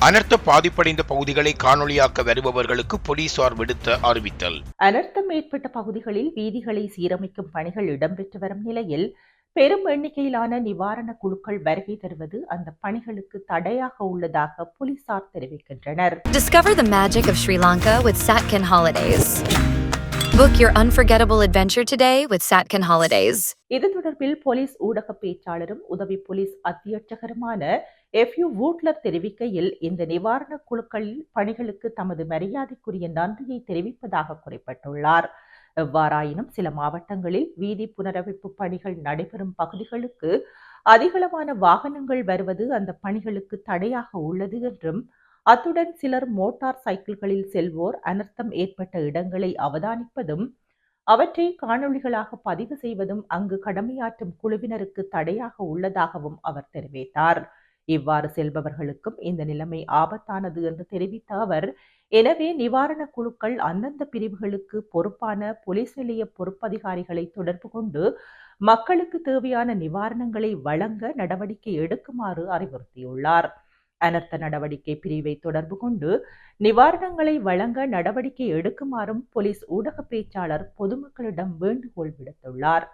அனர்த்த பாதிப்படைந்த பகுதிகளை காணொளியாக்க வருபவர்களுக்கு போலீசார் விடுத்த அறிவித்தல் அனர்த்தம் ஏற்பட்ட பகுதிகளில் வீதிகளை சீரமைக்கும் பணிகள் இடம்பெற்று வரும் நிலையில் பெரும் எண்ணிக்கையிலான நிவாரண குழுக்கள் வருகை தருவது அந்த பணிகளுக்கு தடையாக உள்ளதாக போலீசார் தெரிவிக்கின்றனர் Discover the magic of Sri Lanka with Satkin Holidays. Book your unforgettable adventure today with Satkin Holidays. இது தொடர்பில் போலீஸ் ஊடக பேச்சாளரும் உதவி போலீஸ் அத்தியட்சகருமான எஃப் யூ வூட்லர் தெரிவிக்கையில் இந்த நிவாரண குழுக்களில் பணிகளுக்கு தமது மரியாதைக்குரிய நன்றியை தெரிவிப்பதாக குறிப்பிட்டுள்ளார் எவ்வாறாயினும் சில மாவட்டங்களில் வீதி புனரமைப்பு பணிகள் நடைபெறும் பகுதிகளுக்கு அதிகளவான வாகனங்கள் வருவது அந்த பணிகளுக்கு தடையாக உள்ளது என்றும் அத்துடன் சிலர் மோட்டார் சைக்கிள்களில் செல்வோர் அனர்த்தம் ஏற்பட்ட இடங்களை அவதானிப்பதும் அவற்றை காணொளிகளாக பதிவு செய்வதும் அங்கு கடமையாற்றும் குழுவினருக்கு தடையாக உள்ளதாகவும் அவர் தெரிவித்தார். இவ்வாறு செல்பவர்களுக்கும் இந்த நிலைமை ஆபத்தானது என்று தெரிவித்த அவர் எனவே நிவாரண குழுக்கள் அந்தந்த பிரிவுகளுக்கு பொறுப்பான போலீஸ் நிலைய பொறுப்பதிகாரிகளை தொடர்பு கொண்டு மக்களுக்கு தேவையான நிவாரணங்களை வழங்க நடவடிக்கை எடுக்குமாறு அறிவுறுத்தியுள்ளார். அனர்த்த நடவடிக்கை பிரிவை தொடர்பு கொண்டு நிவாரணங்களை வழங்க நடவடிக்கை எடுக்குமாறும் போலீஸ் ஊடக பேச்சாளர் பொதுமக்களிடம் வேண்டுகோள் விடுத்துள்ளார்.